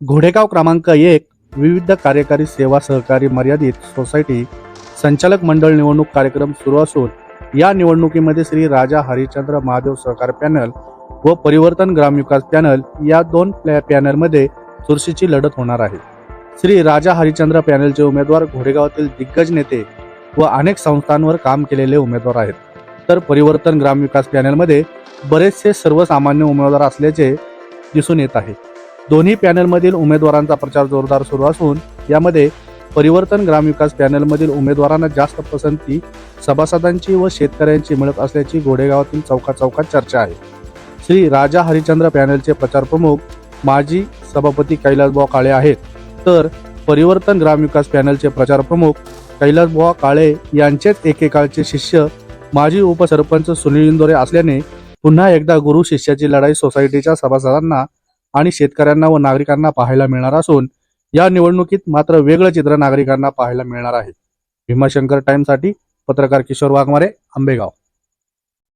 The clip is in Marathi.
घोडेगाव क्रमांक एक विविध कार्यकारी सेवा सहकारी मर्यादित सोसायटी संचालक मंडळ निवडणूक कार्यक्रम सुरू असून या निवडणुकीमध्ये श्री राजा हरिचंद्र महादेव सहकार पॅनल व परिवर्तन ग्रामविकास पॅनल या दोन पॅनलमध्ये चुरशीची लढत होणार आहे. श्री राजा हरिचंद्र पॅनलचे उमेदवार घोडेगावातील दिग्गज नेते व अनेक संस्थांवर काम केलेले उमेदवार आहेत. तर परिवर्तन ग्रामविकास पॅनलमध्ये बरेचसे सर्वसामान्य उमेदवार असल्याचे दिसून येत आहे. दोन्ही पॅनलमधील उमेदवारांचा प्रचार जोरदार सुरू असून यामध्ये परिवर्तन ग्रामविकास पॅनलमधील उमेदवारांना जास्त पसंती सभासदांची व शेतकऱ्यांची मिळत असल्याची घोडेगावातील चौका चौकात चर्चा आहे. श्री राजा हरिचंद्र पॅनलचे प्रचार प्रमुख माजी सभापती कैलासभाऊ काळे आहेत. तर परिवर्तन ग्रामविकास पॅनलचे प्रचार प्रमुख कैलासभाऊ काळे यांचेच एकेकाळचे शिष्य माजी उपसरपंच सुनील इंदोरे असल्याने पुन्हा एकदा गुरु शिष्याची लढाई सोसायटीच्या सभासदांना आणि शेतकऱ्यांना व नागरिकांना पाहायला मिळणार असून या निवडणुकीत मात्र वेगळं चित्र नागरिकांना पाहायला मिळणार आहे. भीमाशंकर टाइम्ससाठी पत्रकार किशोर वाघमारे आंबेगाव.